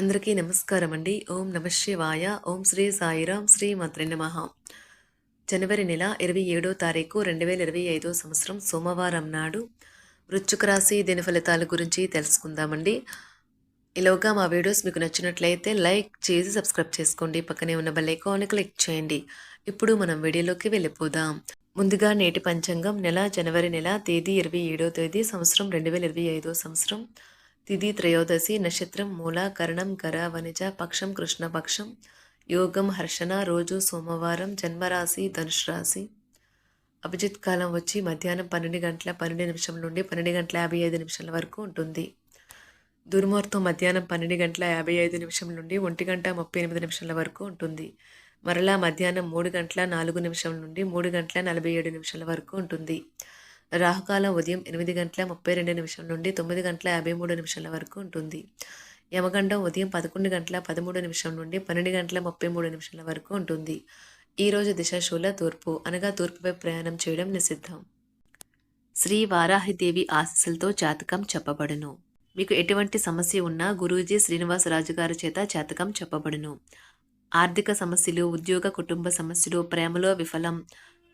అందరికీ నమస్కారం అండి ఓం నమ శివాయ. ఓం శ్రీ సాయిరాం శ్రీ మాత్రి నమ. జనవరి నెల ఇరవై ఏడో తారీఖు రెండు వేల ఇరవై ఐదో సంవత్సరం సోమవారం నాడు వృశ్చిక రాశి దిన ఫలితాల గురించి తెలుసుకుందామండి. ఇలాగా మా వీడియోస్ మీకు నచ్చినట్లయితే లైక్ చేసి సబ్స్క్రైబ్ చేసుకోండి. పక్కనే ఉన్న బెల్ ఐకాన్ క్లిక్ చేయండి. ఇప్పుడు మనం వీడియోలోకి వెళ్ళిపోదాం. ముందుగా నేటి పంచాంగం. నెల జనవరి నెల తేదీ ఇరవై ఏడో తేదీ సంవత్సరం రెండు వేల ఇరవై ఐదో సంవత్సరం. తిథి త్రయోదశి నక్షత్రం మూల కరణం గర వనిజ పక్షం కృష్ణపక్షం యోగం హర్షణ రోజు సోమవారం జన్మరాశి ధనుష్ రాశి అభిజిత్ కాలం వచ్చి మధ్యాహ్నం పన్నెండు గంటల పన్నెండు నిమిషం నుండి పన్నెండు గంటల యాభై ఐదు నిమిషాల వరకు ఉంటుంది. దుర్ముహూర్తం మధ్యాహ్నం పన్నెండు గంటల యాభై ఐదు నిమిషం నుండి ఒంటి గంట ముప్పై ఎనిమిది నిమిషాల వరకు ఉంటుంది. మరలా మధ్యాహ్నం మూడు గంటల నాలుగు నిమిషం నుండి మూడు గంటల నలభై ఏడు నిమిషాల వరకు ఉంటుంది. రాహుకాలం ఉదయం ఎనిమిది గంటల ముప్పై రెండు నిమిషం నుండి తొమ్మిది గంటల యాభై మూడు నిమిషాల వరకు ఉంటుంది. యమగండం ఉదయం పదకొండు గంటల పదమూడు నిమిషం నుండి పన్నెండు గంటల ముప్పై మూడు నిమిషాల వరకు ఉంటుంది. ఈరోజు దిశాశూల తూర్పు అనగా తూర్పుపై ప్రయాణం చేయడం నిషిద్ధం. శ్రీ వారాహిదేవి ఆశీస్సులతో జాతకం చెప్పబడును. మీకు ఎటువంటి సమస్య ఉన్నా గురూజీ శ్రీనివాసరాజు గారి చేత జాతకం చెప్పబడును. ఆర్థిక సమస్యలు ఉద్యోగ కుటుంబ సమస్యలు ప్రేమలో విఫలం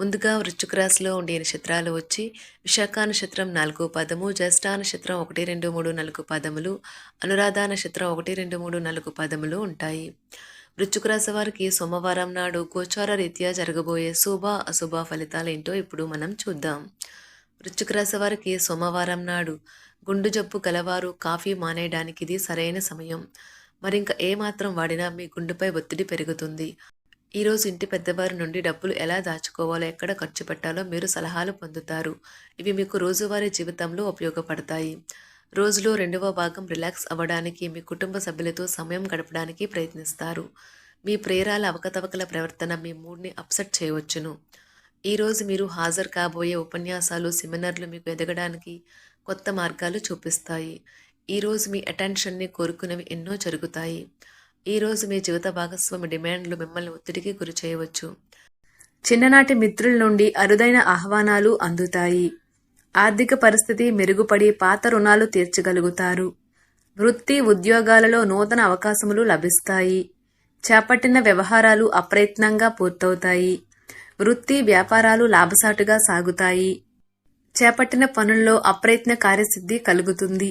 ముందుగా వృశ్చిక రాశిలో ఉండే నక్షత్రాలు వచ్చి విశాఖ నక్షత్రం నాలుగు పదము జ్యేష్ఠ నక్షత్రం ఒకటి రెండు మూడు నాలుగు పదములు అనురాధ నక్షత్రం ఒకటి రెండు మూడు నాలుగు పదములు ఉంటాయి. వృశ్చిక రాశి వారికి సోమవారం నాడు గోచార రీత్యా జరగబోయే శుభ అశుభ ఫలితాలు ఏంటో ఇప్పుడు మనం చూద్దాం. వృశ్చిక రాశి వారికి సోమవారం నాడు గుండు జబ్బు గలవారు కాఫీ మానేయడానికి ఇది సరైన సమయం. మరింక ఏమాత్రం వాడినా మీ గుండెపై ఒత్తిడి పెరుగుతుంది. ఈరోజు ఇంటి పెద్దవారి నుండి డబ్బులు ఎలా దాచుకోవాలో ఎక్కడ ఖర్చు పెట్టాలో మీరు సలహాలు పొందుతారు. ఇవి మీకు రోజువారీ జీవితంలో ఉపయోగపడతాయి. రోజులో రెండవ భాగం రిలాక్స్ అవ్వడానికి మీ కుటుంబ సభ్యులతో సమయం గడపడానికి ప్రయత్నిస్తారు. మీ ప్రేరాల అవకతవకల ప్రవర్తన మీ మూడ్ని అప్సెట్ చేయవచ్చును. ఈరోజు మీరు హాజరు కాబోయే ఉపన్యాసాలు సెమినార్లు మీకు ఎదగడానికి కొత్త మార్గాలు చూపిస్తాయి. ఈరోజు మీ అటెన్షన్ని కోరుకునేవి ఎన్నో జరుగుతాయి. ఈరోజు మీ జీవిత భాగస్వామి డిమాండ్లు మిమ్మల్ని ఒత్తిడికి గురి చేయవచ్చు. చిన్ననాటి మిత్రుల నుండి అరుదైన ఆహ్వానాలు అందుతాయి. ఆర్థిక పరిస్థితి మెరుగుపడి పాత రుణాలు తీర్చగలుగుతారు. వృత్తి ఉద్యోగాలలో నూతన అవకాశములు లభిస్తాయి. చేపట్టిన వ్యవహారాలు అప్రయత్నంగా పూర్తవుతాయి. వృత్తి వ్యాపారాలు లాభసాటుగా సాగుతాయి. చేపట్టిన పనుల్లో అప్రయత్న కార్యసిద్ధి కలుగుతుంది.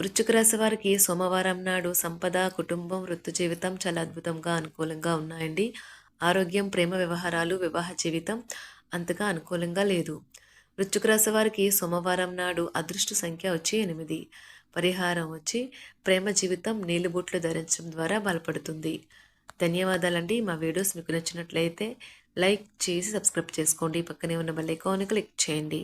వృశ్చిక రాశి వారికి సోమవారం నాడు సంపద కుటుంబం వృత్తి జీవితం చాలా అద్భుతంగా అనుకూలంగా ఉన్నాయండి. ఆరోగ్యం ప్రేమ వ్యవహారాలు వివాహ జీవితం అంతగా అనుకూలంగా లేదు. వృశ్చిక రాశి వారికి సోమవారం నాడు అదృష్ట సంఖ్య వచ్చి ఎనిమిది. పరిహారం వచ్చి ప్రేమ జీవితం నీలుబుట్లు ధరించడం ద్వారా బలపడుతుంది. ధన్యవాదాలండి. మా వీడియోస్ మీకు నచ్చినట్లయితే లైక్ చేసి సబ్స్క్రైబ్ చేసుకోండి. పక్కనే ఉన్న బెల్ ఐకాన్ క్లిక్ చేయండి.